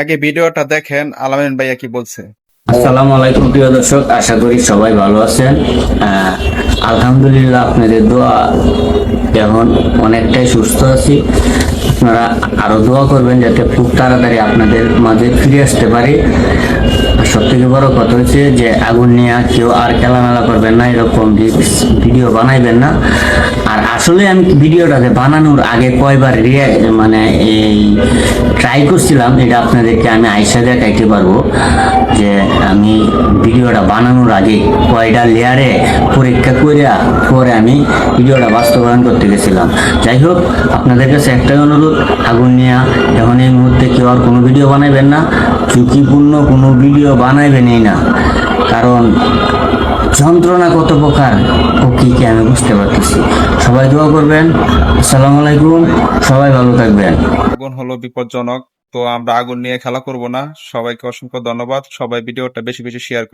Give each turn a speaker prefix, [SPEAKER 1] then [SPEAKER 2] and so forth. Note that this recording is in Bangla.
[SPEAKER 1] আগে ভিডিওটা দেখেন, আলামিন ভাইয়া কি বলছে?
[SPEAKER 2] আলাইকুম, প্রিয় দর্শক, আশা করি সবাই ভালো আছেন। আলহামদুলিল্লাহ আপনাদের দোয়া এখন অনেকটাই সুস্থ আছি। আপনারা আরও দোয়া করবেন যাতে খুব তাড়াতাড়ি আপনাদের মাঝে ফিরে আসতে পারি। সব থেকে বড় কথা হচ্ছে যে, আগুন নিয়ে কেউ আর খেলামেলা করবেন না, এরকম ভিডিও বানাইবেন না। আর আসলে আমি ভিডিওটাতে বানানোর আগে কয়বার রিয়া মানে এই ট্রাই করছিলাম, এটা আপনাদেরকে আমি আইসা দেখাইতে পারব যে আমি ভিডিওটা বানানোর আগে কয়টা লেয়ারে পরীক্ষা করে পরে আমি ভিডিওটা বাস্তবায়ন করতে গেছিলাম। যাই হোক, আপনাদের কাছে একটাই অনুরোধ, আগুন নিয়ে এখন এই মুহূর্তে কেউ আর কোনো ভিডিও বানাইবেন না, ঝুঁকিপূর্ণ কোনো ভিডিও বানাইবেনই না। কারণ যন্ত্রণা কত প্রকার ও কি কি আমি বুঝতে পারতেছি। সবাই দোয়া করবেন। আসসালামু আলাইকুম। সবাই ভালো থাকবেন।
[SPEAKER 1] আগুন হলো বিপজ্জনক, তো আমরা আগুন নিয়ে খেলা করব না। সবাইকে অসংখ্য ধন্যবাদ। সবাই ভিডিওটা বেশি বেশি শেয়ার